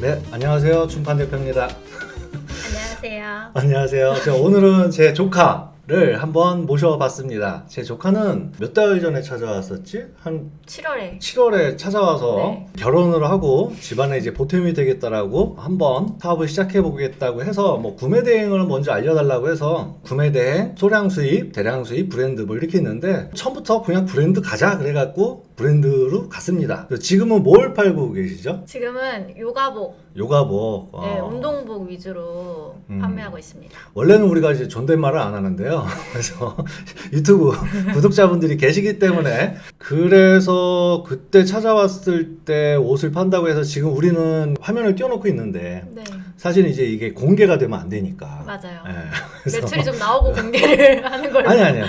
네, 안녕하세요. 준판 대표입니다. 안녕하세요. 안녕하세요. 제가 오늘은 제 조카를 한번 모셔봤습니다. 제 조카는 몇 달 전에 찾아왔었지? 한 7월에 7월에 찾아와서 네. 결혼을 하고 집안에 이제 보탬이 되겠다라고 한번 사업을 시작해 보겠다고 해서 뭐 구매 대행을 먼저 알려달라고 해서 구매 대행, 소량 수입, 대량 수입, 브랜드 뭐 이렇게 있는데 처음부터 그냥 브랜드 가자 그래갖고 브랜드로 갔습니다. 지금은 뭘 팔고 계시죠? 지금은 요가복, 요가복. 네, 어. 운동복 위주로 음. 판매하고 있습니다. 원래는 우리가 이제 존댓말을 안 하는데요. 그래서 유튜브 구독자분들이 계시기 때문에 그래서 그때 찾아왔을 때 옷을 판다고 해서 지금 우리는 화면을 띄워놓고 있는데 네, 사실 이제 이게 공개가 되면 안 되니까. 맞아요. 예, 매출이 좀 나오고 공개를 하는 걸로. 아니 아니요.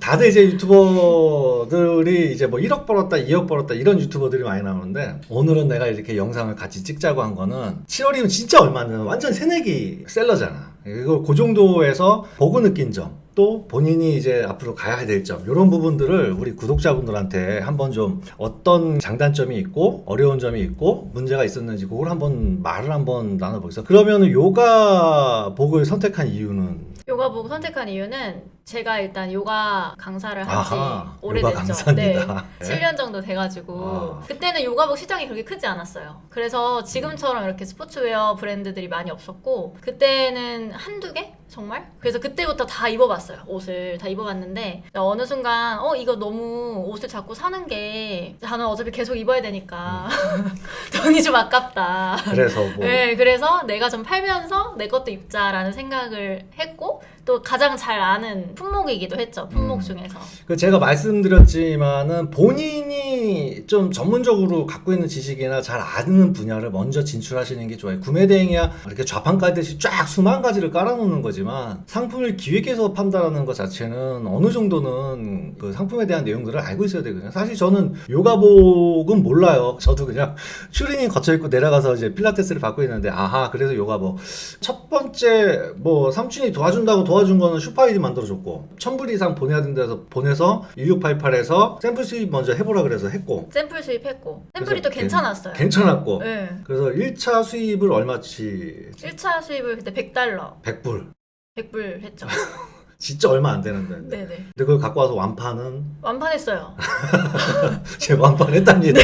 다들 이제 유튜버들이 이제 뭐 1억 벌었다, 2억 벌었다 이런 유튜버들이 많이 나오는데 오늘은 내가 이렇게 영상을 같이 찍자고 한 거는 7월이면 진짜 얼마 안 완전 새내기 셀러잖아. 이걸 그 정도에서 보고 느낀 점. 또 본인이 이제 앞으로 가야 될 점, 이런 부분들을 우리 구독자분들한테 한번 좀 어떤 장단점이 있고, 어려운 점이 있고, 문제가 있었는지, 그걸 한번 말을 한번 나눠보겠습니다. 그러면 요가복을 선택한 이유는 요가복 선택한 이유는 제가 일단 요가 강사를 한지 아하, 오래됐죠. 강사입니다. 네. 7년 정도 돼가지고 아. 그때는 요가복 시장이 그렇게 크지 않았어요. 그래서 지금처럼 이렇게 스포츠웨어 브랜드들이 많이 없었고 그때는 한두 개 정말? 그래서 그때부터 다 입어봤어요. 옷을 다 입어봤는데 어느 순간 어 이거 너무 옷을 자꾸 사는 게 저는 어차피 계속 입어야 되니까 돈이 좀 아깝다. 그래서 뭐 네, 그래서 내가 좀 팔면서 내 것도 입자라는 생각을 했고 또 가장 잘 아는 품목이기도 했죠. 품목 음. 중에서. 그 제가 말씀드렸지만은 본인이 좀 전문적으로 갖고 있는 지식이나 잘 아는 분야를 먼저 진출하시는 게 좋아요. 구매 대행이야 이렇게 좌판 깔듯이 쫙 수만 가지를 깔아놓는 거지만 상품을 기획해서 판다라는 것 자체는 어느 정도는 그 상품에 대한 내용들을 알고 있어야 되거든요. 사실 저는 요가복은 몰라요. 저도 그냥 추리닝 거쳐 입고 내려가서 이제 필라테스를 받고 있는데 아하 그래서 요가복 첫 번째 뭐 삼촌이 도와준다고 도와 준 거는 슈퍼아이디 만들어줬고 천불 이상 보내야 된다서 보내서 1688에서 샘플 수입 먼저 해보라 그래서 했고 샘플 수입했고 샘플이 또 괜찮았어요. 괜찮았고 네. 그래서 1차 수입을 얼마치 1차 수입을 그때 100달러, 100불 100불 했죠. 진짜 얼마 안 되는데 네네. 근데 그걸 갖고 와서 완판은 완판했어요. 제가 완판했답니다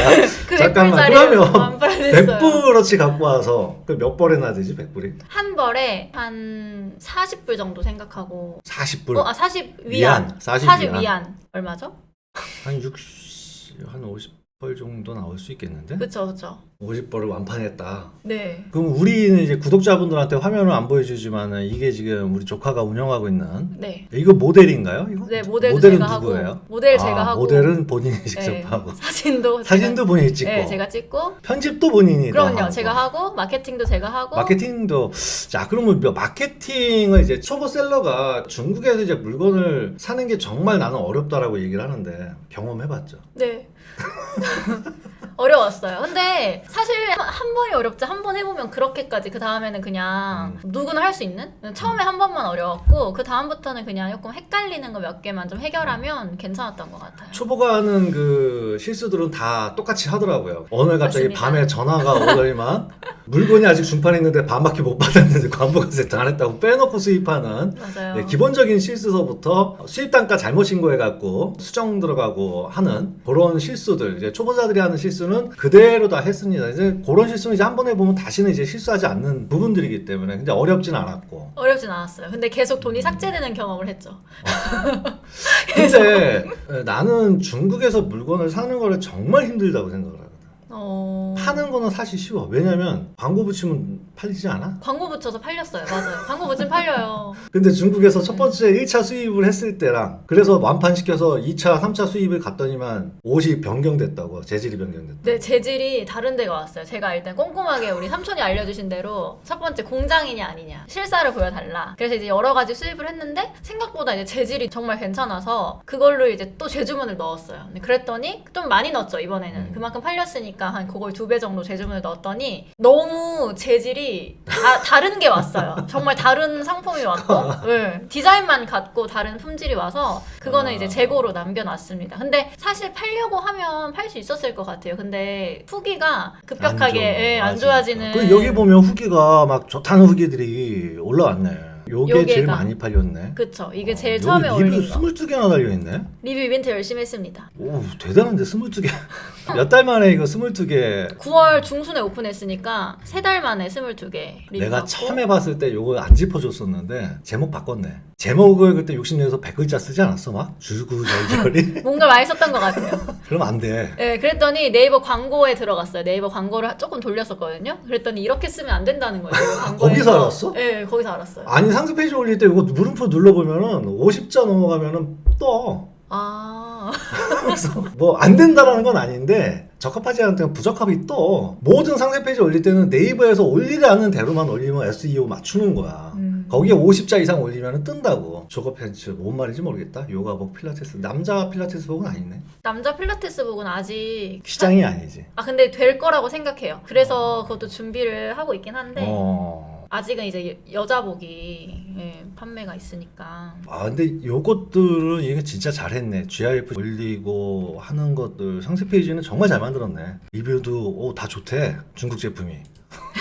그 잠깐만, 100불짜리 그러면 완판했어요. 100불어치 갖고 와서 그 몇 벌에 나 되지 100불이? 한 벌에 한 40불 정도 생각하고. 40불 어, 아, 40 위안. 위안 40 40 위안 위안. 얼마죠? 한 60, 한 50벌 정도 나올 수 있겠는데? 그쵸, 그쵸. 50벌을 완판했다. 네. 그럼 우리는 이제 구독자분들한테 화면을 안 보여주지만은 이게 지금 우리 조카가 운영하고 있는 네. 이거 모델인가요? 이거? 네, 모델도 모델은 제가 누구예요? 하고. 모델 제가 아, 하고. 모델은 본인이 직접 네. 하고 사진도 제가- 사진도 본인이 찍고 네, 제가 찍고 편집도 본인이 다 그럼요. 하고. 제가 하고 마케팅도 제가 하고 마케팅도 자 그러면 뭐 마케팅을 이제 초보 셀러가 중국에서 이제 물건을 사는 게 정말 나는 어렵다라고 얘기를 하는데 경험해 봤죠. 네. 어려웠어요. 근데 사실 한, 한 번이 어렵지 한 번 해보면 그렇게까지 그 다음에는 그냥 음. 누구나 할 수 있는 처음에 한 번만 어려웠고 그 다음부터는 그냥 조금 헷갈리는 거 몇 개만 좀 해결하면 괜찮았던 것 같아요. 초보가 하는 그 실수들은 다 똑같이 하더라고요. 어느 날 갑자기 맞습니다. 밤에 전화가 오더니만 물건이 아직 중판에 있는데 반밖에 못 받았는데 세트 안 했다고 빼놓고 수입하는 맞아요. 네, 기본적인 실수서부터 수입 단가 잘못 신고해갖고 수정 들어가고 하는 그런 실수들 이제 초보자들이 하는 실수 는 그대로 다 했습니다. 이제 그런 실수는 이제 한 번 해보면 다시는 이제 실수하지 않는 부분들이기 때문에 근데 어렵진 않았고 어렵진 않았어요. 근데 계속 돈이 삭제되는 경험을 했죠. 근데 나는 중국에서 물건을 사는 거를 정말 힘들다고 생각을 하거든. 어... 파는 거는 사실 쉬워. 왜냐면 광고 붙이면 팔리지 않아? 광고 붙여서 팔렸어요. 맞아요. 광고 붙이면 팔려요. 근데 중국에서 첫 번째 1차 수입을 했을 때랑 그래서 완판시켜서 2차, 3차 수입을 갔더니만 옷이 변경됐다고 재질이 변경됐다. 네, 재질이 다른 데가 왔어요. 제가 일단 꼼꼼하게 우리 삼촌이 알려주신 대로 첫 번째 공장이냐 아니냐 실사를 보여달라. 그래서 이제 여러 가지 수입을 했는데 생각보다 이제 재질이 정말 괜찮아서 그걸로 이제 또 재주문을 넣었어요. 그랬더니 좀 많이 넣었죠 이번에는 음. 그만큼 팔렸으니까 하니까 한 그걸 두 배 정도 재주문을 넣었더니 너무 재질이 다, 다른 게 왔어요. 정말 다른 상품이 왔고 네. 디자인만 같고 다른 품질이 와서 그거는 아. 이제 재고로 남겨놨습니다. 근데 사실 팔려고 하면 팔 수 있었을 것 같아요. 근데 후기가 급격하게 예, 안 좋아지는 그 여기 보면 후기가 막 좋다는 후기들이 올라왔네. 요게. 제일 많이 팔렸네. 그쵸 이게 어, 제일 처음에 리뷰 올린 거 22개나 달려있네. 리뷰 이벤트 열심히 했습니다. 오, 대단한데, 22개. 몇 달 만에 이거 22개. 9월 중순에 오픈했으니까 세 달 만에 22개 리뷰 내가 받고. 처음 해봤을 때 요거 안 짚어줬었는데, 제목 바꿨네. 제목을 그때 욕심내서 100글자 쓰지 않았어, 막? 줄구절절이? 뭔가 많이 썼던 것 같아요. 그럼 안 돼. 네, 그랬더니 네이버 광고에 들어갔어요. 네이버 광고를 조금 돌렸었거든요. 그랬더니 이렇게 쓰면 안 된다는 거예요. 네이버 광고에서. 거기서 알았어? 네, 거기서 알았어요. 아니, 상세 페이지 올릴 때 이거 물음표 눌러보면은 50자 넘어가면은 떠. 아, 그래서 뭐 안 된다라는 건 아닌데 적합하지 않은 때는 부적합이 떠. 모든 상세 페이지 올릴 때는 네이버에서 올리라는 대로만 올리면 SEO 맞추는 거야. 음. 거기에 50자 이상 올리면 뜬다고. 저거 팬츠 뭔 말인지 모르겠다. 요가복 필라테스 남자 필라테스복은 아니네. 남자 필라테스복은 아직 시장이 아니지. 아 근데 될 거라고 생각해요. 그래서 그것도 준비를 하고 있긴 한데 어. 아직은 이제 여- 여자복이 예, 판매가 있으니까 아 근데 요것들은 이게 진짜 잘했네. GIF 올리고 하는 것들 상세 페이지는 정말 잘 만들었네. 리뷰도 오, 다 좋대. 중국 제품이.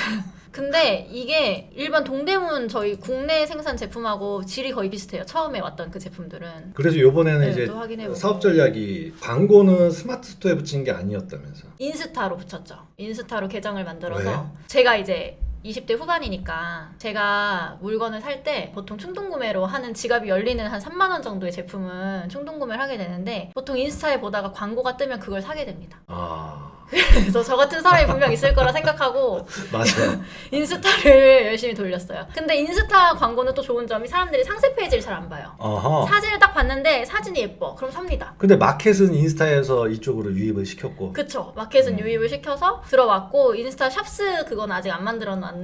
근데 이게 일반 동대문 저희 국내 생산 제품하고 질이 거의 비슷해요. 처음에 왔던 그 제품들은. 그래서 요번에는 네, 이제 또 확인해보고. 사업 전략이 광고는 스마트 스토어에 붙인 게 아니었다면서. 인스타로 붙였죠. 인스타로 계정을 만들어서 왜? 제가 이제 20대 후반이니까 제가 물건을 살 때 보통 충동 구매로 하는 지갑이 열리는 한 3만 원 정도의 제품은 충동 구매를 하게 되는데 보통 인스타에 보다가 광고가 뜨면 그걸 사게 됩니다. 아 그래서 저 같은 사람이 분명 있을 거라 생각하고 맞아. 인스타를 열심히 돌렸어요. 근데 인스타 광고는 또 좋은 점이 사람들이 상세 페이지를 잘 안 봐요. 어허. 사진을 딱 봤는데 사진이 예뻐. 그럼 삽니다. 근데 마켓은 인스타에서 이쪽으로 유입을 시켰고. 그쵸. 마켓은 음. 유입을 시켜서 들어왔고 인스타 샵스 그건 아직 안 만들어 놨는데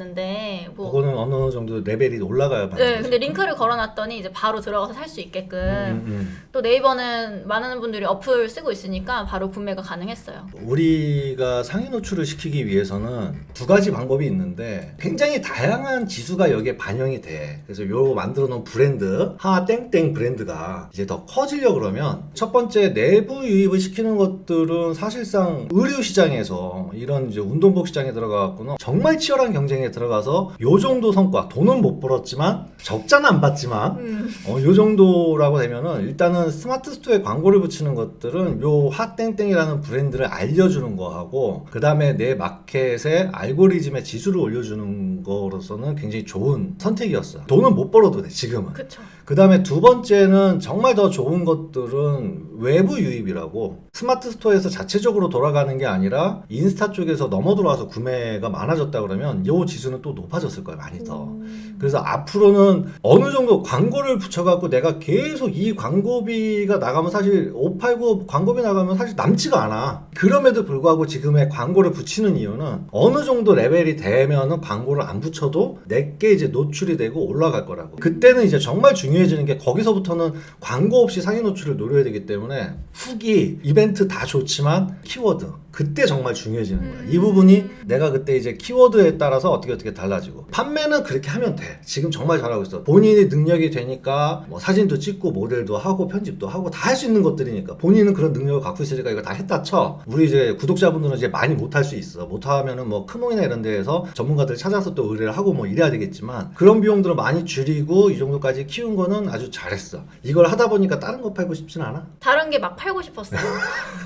뭐 그거는 어느 정도 레벨이 올라가야 받는 네. 근데 링크를 걸어놨더니 이제 바로 들어가서 살 수 있게끔 음, 음, 또 네이버는 많은 분들이 어플 쓰고 있으니까 바로 구매가 가능했어요. 음. 우리가 상위 노출을 시키기 위해서는 두 가지 방법이 있는데 굉장히 다양한 지수가 여기에 반영이 돼. 그래서 요 만들어 놓은 브랜드 하 땡땡 브랜드가 이제 더 커지려 그러면 첫 번째 내부 유입을 시키는 것들은 사실상 의류 시장에서 이런 이제 운동복 시장에 들어가갖고는 정말 치열한 경쟁 에 들어가서 요 정도 성과 돈은 못 벌었지만 적자는 안 받지만 음. 어, 요 정도라고 되면은 일단은 스마트 스토어에 광고를 붙이는 것들은 요 핫땡땡이라는 브랜드를 알려주는 거하고 그 다음에 내 마켓의 알고리즘의 지수를 올려주는 거로서는 굉장히 좋은 선택이었어. 돈은 못 벌어도 돼 지금은. 그쵸. 그 다음에 두 번째는 정말 더 좋은 것들은 외부 유입이라고 스마트 스토어에서 자체적으로 돌아가는 게 아니라 인스타 쪽에서 넘어 들어와서 구매가 많아졌다 그러면 요 지수는 또 높아졌을 거예요 많이 더. 음. 그래서 앞으로는 어느 정도 광고를 붙여갖고 내가 계속 이 광고비가 나가면 사실 589 광고비 나가면 사실 남지가 않아. 그럼에도 불구하고 지금의 광고를 붙이는 이유는 어느 정도 레벨이 되면은 광고를 안 붙여도 내게 이제 노출이 되고 올라갈 거라고. 그때는 이제 정말 중요해 지는 게 거기서부터는 광고 없이 상위 노출을 노려야 되기 때문에 후기, 이벤트 다 좋지만 키워드. 그때 정말 중요해지는 거야. 이 부분이 내가 그때 이제 키워드에 따라서 어떻게 어떻게 달라지고 판매는 그렇게 하면 돼. 지금 정말 잘하고 있어. 본인이 능력이 되니까 뭐 사진도 찍고 모델도 하고 편집도 하고 다 할 수 있는 것들이니까 본인은 그런 능력을 갖고 있으니까 이거 다 했다 쳐. 우리 이제 구독자분들은 이제 많이 못할 수 있어. 못 하면은 뭐 크몽이나 이런 데에서 전문가들 찾아서 또 의뢰를 하고 뭐 이래야 되겠지만 그런 비용들을 많이 줄이고 이 정도까지 키운 거는 아주 잘했어. 이걸 하다 보니까 다른 거 팔고 싶진 않아. 다른 게 막 팔고 싶었어요.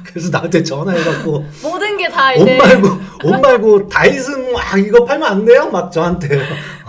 그래서 나한테 전화해갖고 모든 게 다 옷 이제 말고 옷 말고 다이슨 막 이거 팔면 안 돼요? 막 저한테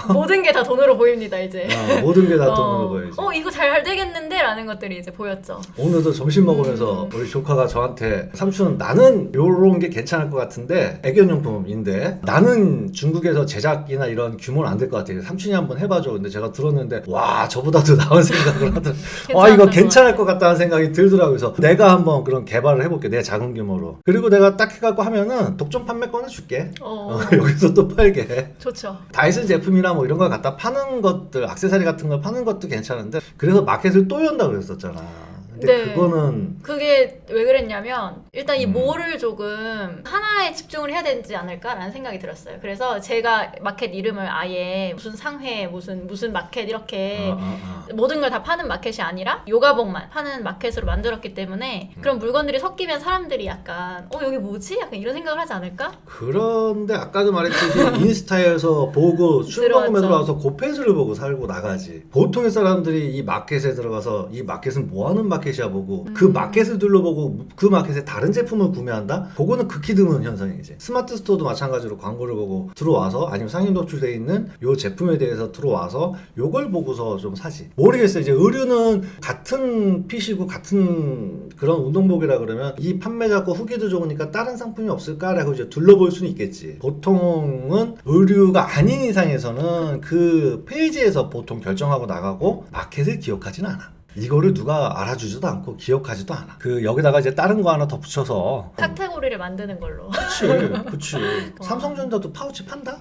모든 게 다 돈으로 보입니다 이제. 어, 모든 게 다 돈으로 보여야지. 어 이거 잘 되겠는데? 라는 것들이 이제 보였죠. 오늘도 점심 먹으면서 우리 조카가 저한테 삼촌 나는 요런 게 괜찮을 것 같은데 애견용품인데 나는 중국에서 제작이나 이런 규모는 안 될 것 같아요. 삼촌이 한번 해봐줘. 근데 제가 들었는데 와 저보다도 나은 생각을 하더라. 와 이거 괜찮을 것것 같다는 생각이 들더라고요. 그래서 내가 한번 그런 개발을 해볼게. 내 작은 규모로. 그리고 내가 딱 해갖고 하면은 독점 판매권을 줄게. 어, 어, 여기서 또 팔게. 좋죠. 다이슨 제품이나 뭐 이런 걸 갖다 파는 것들, 액세서리 같은 걸 파는 것도 괜찮은데, 그래서 마켓을 또 연다 그랬었잖아. 근데 네. 그거는 그게 왜 그랬냐면 일단 이 음. 모를 조금 하나에 집중을 해야 되지 않을까라는 생각이 들었어요. 그래서 제가 마켓 이름을 아예 무슨 상회 무슨 무슨 마켓 이렇게 아, 아, 아. 모든 걸 다 파는 마켓이 아니라 요가복만 파는 마켓으로 만들었기 때문에 음. 그런 물건들이 섞이면 사람들이 약간 어 여기 뭐지? 약간 이런 생각을 하지 않을까? 그런데 아까도 말했듯이 인스타에서 보고 들어왔죠. 들어와서 고패스를 보고 살고 나가지 보통의 사람들이 이 마켓에 들어가서 이 마켓은 뭐 하는 마켓 이야 보고. 그 음. 마켓을 둘러보고 그 마켓에 다른 제품을 구매한다? 그거는 극히 드문 현상이지 스마트 스토어도 마찬가지로 광고를 보고 들어와서 아니면 상임 노출돼 있는 요 제품에 대해서 들어와서 요걸 보고서 좀 사지. 모르겠어요. 이제 의류는 같은 핏이고 같은 그런 운동복이라 그러면 이 판매자 거 후기도 좋으니까 다른 상품이 없을까라고 이제 둘러볼 수는 있겠지. 보통은 의류가 아닌 이상에서는 그 페이지에서 보통 결정하고 나가고 마켓을 기억하지는 않아 이거를 누가 알아주지도 않고 기억하지도 않아 그 여기다가 이제 다른 거 하나 덧붙여서 카테고리를 만드는 걸로. 그치 그치 삼성전자도 파우치 판다?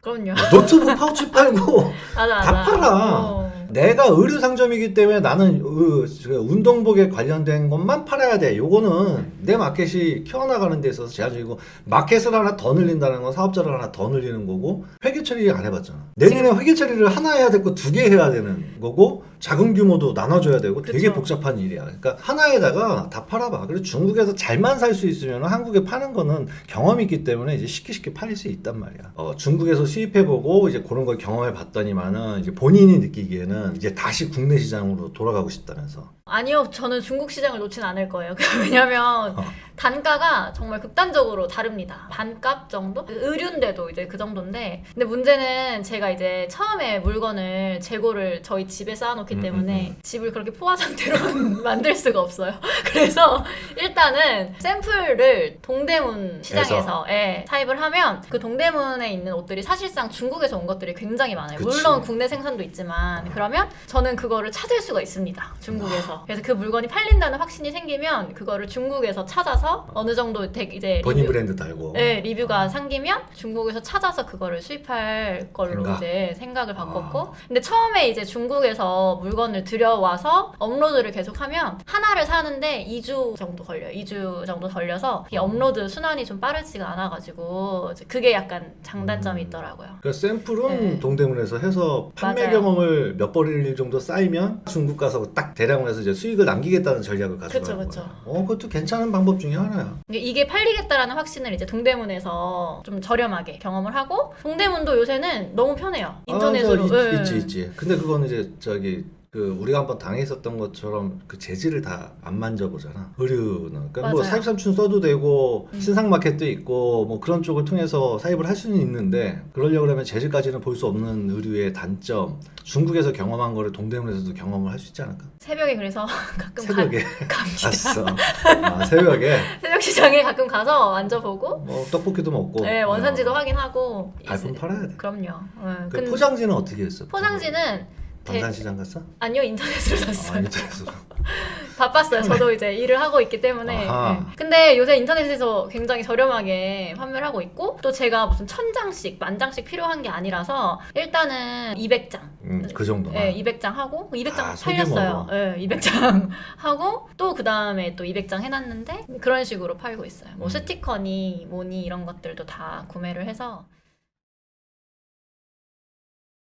그럼요. 노트북 파우치 팔고 맞아 다 맞아. 팔아. 어. 내가 의류 상점이기 때문에 나는 으, 저 운동복에 관련된 것만 팔아야 돼. 요거는 내 마켓이 키워나가는 데 있어서 제한적이고 마켓을 하나 더 늘린다는 건 사업자를 하나 더 늘리는 거고 회계 처리 안 해봤잖아. 내년에 회계 처리를 하나 해야 되고 두 개 해야 되는 거고 작은 규모도 나눠줘야 되고 되게 그쵸. 복잡한 일이야. 그러니까 하나에다가 다 팔아봐. 그리고 중국에서 잘만 살 수 있으면 한국에 파는 거는 경험이 있기 때문에 이제 쉽게 쉽게 팔릴 수 있단 말이야. 어, 중국에서 수입해보고 이제 그런 걸 경험해 봤더니만은 이제 본인이 느끼기에는 이제 다시 국내 시장으로 돌아가고 싶다면서. 아니요, 저는 중국 시장을 놓진 않을 거예요. 왜냐면 어. 단가가 정말 극단적으로 다릅니다. 반값 정도? 의류인데도 이제 그 정도인데. 근데 문제는 제가 이제 처음에 물건을 재고를 저희 집에 쌓아놓기 음, 때문에 음, 집을 그렇게 포화 상태로 만들 수가 없어요. 그래서 일단은 샘플을 동대문 시장에서 예, 사입을 하면 그 동대문에 있는 옷들이 사실상 중국에서 온 것들이 굉장히 많아요. 그치. 물론 국내 생산도 있지만 그러면 저는 그거를 찾을 수가 있습니다. 중국에서. 그래서 그 물건이 팔린다는 확신이 생기면 그거를 중국에서 찾아서 어느 정도 되- 이제 리뷰, 브랜드 달고. 네, 리뷰가 상기면 중국에서 찾아서 그거를 수입할 걸로 생각. 이제 생각을 바꿨고 아. 근데 처음에 이제 중국에서 물건을 들여와서 업로드를 계속하면 하나를 사는데 2주 정도 걸려요. 2주 정도 걸려서 이 업로드 순환이 좀 빠르지가 않아가지고 그게 약간 장단점이 음. 있더라고요. 그러니까 샘플은 네. 동대문에서 해서 판매 맞아요. 경험을 몇 벌일 정도 쌓이면 중국 가서 딱 대량으로 해서 이제 수익을 남기겠다는 전략을 가지고 그쵸, 가는 그쵸. 거야. 어, 그것도 괜찮은 방법 중에 하나야. 이게- 팔리겠다라는 확신을 이제 동대문에서 좀 저렴하게 경험을 하고 동대문도 요새는 너무 편해요. 인터넷으로. 아, 저 있, 예. 있지 있지. 근데 그거는 이제 저기 그 우리가 한번 당했었던 것처럼 그 재질을 다 안 만져보잖아. 의류는. 그러니까 뭐 맞아요. 사입삼춘 써도 되고 음. 신상 마켓도 있고 뭐 그런 쪽을 통해서 사입을 할 수는 있는데 그러려고 하면 재질까지는 볼 수 없는 의류의 단점. 중국에서 경험한 거를 동대문에서도 경험을 할 수 있지 않을까? 새벽에 그래서 가끔 새벽에 가, 갑니다. 갔어. 아, 새벽에 새벽 시장에 가끔 가서 만져보고 뭐 떡볶이도 먹고. 네, 원산지도 어, 확인하고 발품 이제- 팔아야 돼. 그럼요. 네, 그 근데 포장지는 어떻게 했어? 포장지는 대- 방산시장 갔어? 아니요 인터넷으로 아, 샀어요. 인터넷으로. 바빴어요. 저도 이제 일을 하고 있기 때문에. 아하. 네. 근데 요새 인터넷에서 굉장히 저렴하게 판매를 하고 있고 또 제가 무슨 천 장씩 만 장씩 필요한 게 아니라서 일단은 200장. 음, 그 정도만. 네, 200장 하고 200장 아, 소규모로. 팔렸어요. 네, 200장 하고 또 그 다음에 또 200장 해놨는데 그런 식으로 팔고 있어요. 뭐 음. 스티커니 뭐니 이런 것들도 다 구매를 해서